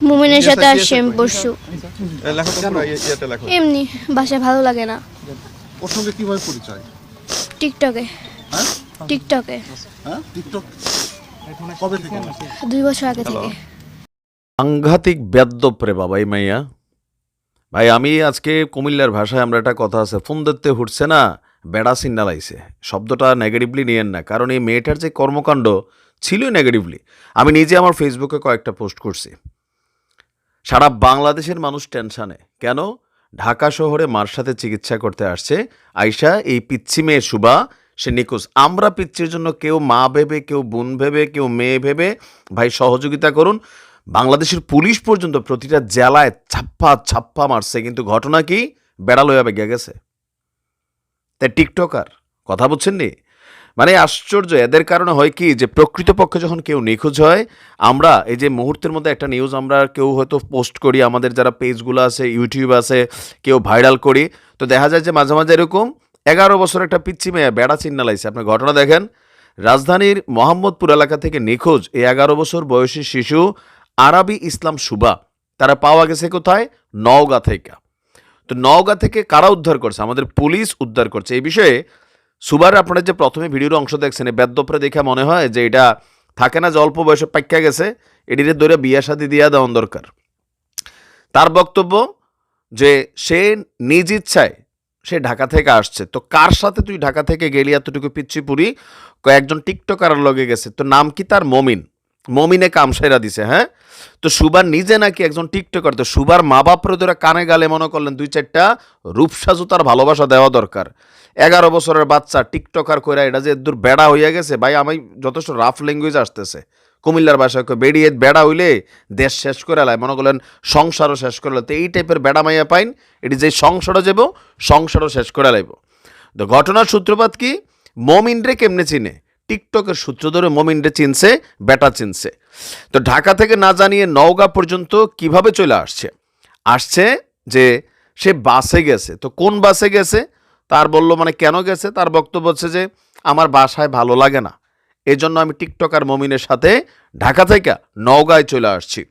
মুমিনের সাথে পরশু এ, লেখো তো পুরো ইয়ে- ইয়েতে লেখো। এমনি বাসায় ভালো লাগে না। ওর সঙ্গে কীভাবে পরিচয়? টিকটকে। হ্যাঁ? টিকটকে। হ্যাঁ? টিকটক? কবে থেকে? দুই বছর আগে থেকে। সাংঘাতিক বেদ্যপ রে বাবা এই মাইয়া। ভাই আমি আজকে কুমিল্লার ভাষায় আমরা একটা কথা আছে ফোন দেখতে হুটছে না বেড়া সিগনালাইছে শব্দটা নেগেটিভলি নিয়েন না কারণ এই মেয়েটার যে কর্মকাণ্ড ছিলই নেগেটিভলি আমি নিজে আমার ফেসবুকে কয়েকটা পোস্ট করছি। সারা বাংলাদেশের মানুষ টেনশানে। কেন? ঢাকা শহরে মার সাথে চিকিৎসা করতে আসছে। আয়শা, এই পিচ্ছি মেয়ে শুভা সে নিখোঁজ। আমরা পিচ্ছির জন্য কেউ মা ভেবে, কেউ বোন ভেবে, কেউ মেয়ে ভেবে, ভাই সহযোগিতা করুন। বাংলাদেশের পুলিশ পর্যন্ত প্রতিটা জেলায় ছাপ্পা ছাপ্পা মারছে। কিন্তু ঘটনা কি? বেড়াল হয়ে গেছে। তাই টিকটকার, কথা বলছেন নি? মানে আশ্চর্য, এদের কারণে হয় কি যে প্রকৃতপক্ষে যখন কেউ নিখোঁজ হয়, আমরা এই যে মুহূর্তের মধ্যে একটা নিউজ আমরা কেউ হয়তো পোস্ট করি, আমাদের যারা পেজগুলো আছে ইউটিউব আছে, কেউ ভাইরাল করি, তো দেখা যায় যে মাঝে মাঝে এরকম এগারো বছর একটা পিচ্ছি মেয়ে বেড়া চিন্নালাইছে আপনি ঘটনা দেখেন, রাজধানীর মোহাম্মদপুর এলাকা থেকে নিখোঁজ এই এগারো বছর বয়সী শিশু আরবি ইসলাম সুবা, তারা পাওয়া গেছে কোথায়? নওগাঁ থেকে। তো নওগাঁ থেকে কারা উদ্ধার করছে? আমাদের পুলিশ উদ্ধার করছে। এই বিষয়ে সুবার, আপনারা যে প্রথমে ভিডিওর অংশ দেখছেন, এই বেদ্যপরে দেখে মনে হয় যে এটা থাকে না যে অল্প বয়সে পাক্কা গেছে, এটিরে ধরে বিয়া শাদি দিয়া দেওয়ান দরকার। তার বক্তব্য যে সে নিজ ইচ্ছায় সে ঢাকা থেকে আসছে। তো কার সাথে তুই ঢাকা থেকে গেলি, এতটুকু পিচ্ছি পুরি কয়েকজন টিকটকার লগে গেছে। তো নাম কি? তার মমিন। মমিনে কামসাইরা দিছে হ্যাঁ? তো সুবার নিজে নাকি একজন টিকটকার তো সুবার মা বাপরে ধরে কানে গালে মনে করলেন দুই চারটা রূপসাজু তার ভালোবাসা দেওয়া দরকার। এগারো বছরের বাচ্চা টিকটকার কইরা এটা যে দূর বেড়া হইয়া গেছে ভাই আমি যথেষ্ট রাফ ল্যাঙ্গুয়েজ আসতেছে। কুমিল্লার কয়, বেড়িয়ে বেড়া হইলে দেশ শেষ করে লাই মনে করলেন সংসারও শেষ করে তো এই টাইপের বেড়া মাইয়া পাইন এটি যে সংসারও যাব সংসারও শেষ করে লাইব। তো ঘটনার সূত্রপাত কি? মমিনরে কেমনে চিনে? টিকটকের সূত্র ধরে মমিনরে চিনছে, বেটা চিনছে। তো ঢাকা থেকে না জানিয়ে নওগাঁ পর্যন্ত কীভাবে চলে আসছে? আসছে যে সে বাসে গেছে। তো কোন বাসে গেছে? তার বলল মানে কেন গেছে? তার বক্তব্য হচ্ছে যে, আমার বাসায় ভালো লাগে না। এই জন্য আমি টিকটকার মমিনের সাথে ঢাকা থেকে নওগাঁয় চলে আসছি।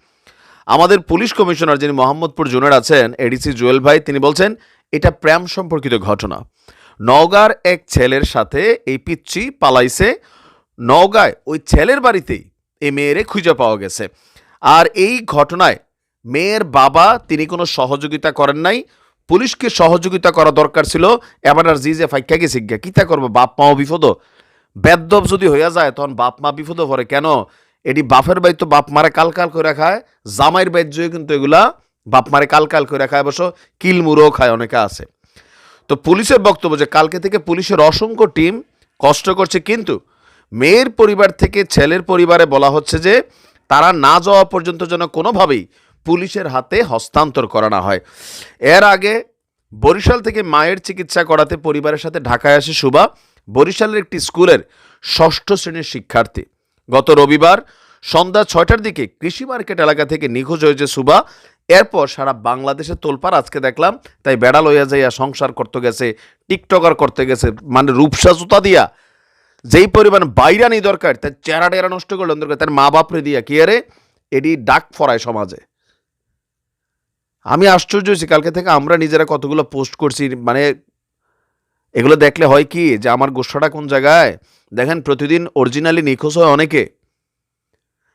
আমাদের পুলিশ কমিশনার যিনি মোহাম্মদপুর জুনের আছেন, এডিসি জুয়েল ভাই, তিনি বলছেন, এটা প্রেম সম্পর্কিত ঘটনা। নওগাঁর এক ছেলের সাথে এই পিচ্ছি পালাইছে। নওগাঁয় ওই ছেলের বাড়িতেই এই মেয়েরে খুঁজে পাওয়া গেছে। আর এই ঘটনায় মেয়ের বাবা, তিনি কোনো সহযোগিতা করেন নাই। পুলিশকে সহযোগিতা করা দরকার ছিল। এবার আর জি যে ফাইকা গেছে গিয়া কিতা করব? বাপ মাও বিপদ বেদ্যপ যদি হইয়া যায়, তখন বাপ মা বিপদ পড়ে। কেন? এটি বাপের বাড়ি তো বাপ মারে কাল কাল করে খায়। জামাইয়ের বাহ্যই কিন্তু এগুলা বাপ মারে কাল কাল করে খায়। অবশ্য কিলমুড়ো খায়, অনেকে আছে। তো পুলিশের বক্তব্য যে কালকে থেকে পুলিশের অসংখ্য টিম কষ্ট করছে, কিন্তু মেয়ের পরিবার থেকে ছেলের পরিবারে বলা হচ্ছে যে তারা না যাওয়া পর্যন্ত যেন কোনোভাবেই পুলিশের হাতে হস্তান্তর করা না হয়। এর আগে বরিশাল থেকে মায়ের চিকিৎসা করাতে পরিবারের সাথে ঢাকায় আসে শুভা বরিশালের একটি স্কুলের ষষ্ঠ শ্রেণির শিক্ষার্থী। গত রবিবার সন্ধ্যা ছয়টার দিকে কৃষি মার্কেট এলাকা থেকে নিখোঁজ হয়েছে সুবা। এরপর সারা বাংলাদেশে তোলপাড় আজকে দেখলাম, তাই বেড়া লইয়া যাইয়া সংসার করতে গেছে, টিকটকার করতে গেছে মানে রূপসা জুতা দিয়া। যেই পরিমাণ বাইরানি দরকার, তার চেহারা টেরা নষ্ট করলেন দরকার তার মা বাপরে দিয়া, কি আরে এটি ডাক ফরায় সমাজে। আমি আশ্চর্য হয়েছি, কালকে থেকে আমরা নিজেরা কতগুলো পোস্ট করছি মানে এগুলো দেখলে হয় কি, যে আমার গোষ্ঠাটা কোন জায়গায়? দেখেন, প্রতিদিন অরিজিনালি নিখোঁজ হয় অনেকে।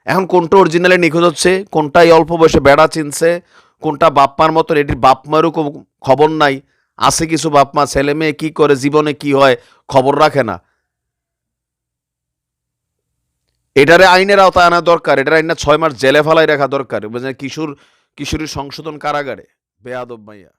এখন কোনটা অরিজিনালি নিখোঁজ হচ্ছে, কোনটাই অল্প বয়সে বেড়া চিনছে, কোনটা বাপমার মতন এটির বাপমারও খবর নাই, আছে কিছু বাপমা, ছেলে মেয়ে কী করে, জীবনে কি হয়, খবর রাখে না। এটারে আইনের আওতায় আনা দরকার, এটার আইনা ছয় মাস জেলে ফেলাই রাখা দরকার কিশোর, কিশোরীর সংশোধন কারাগারে। বেয়াদব মাইয়া।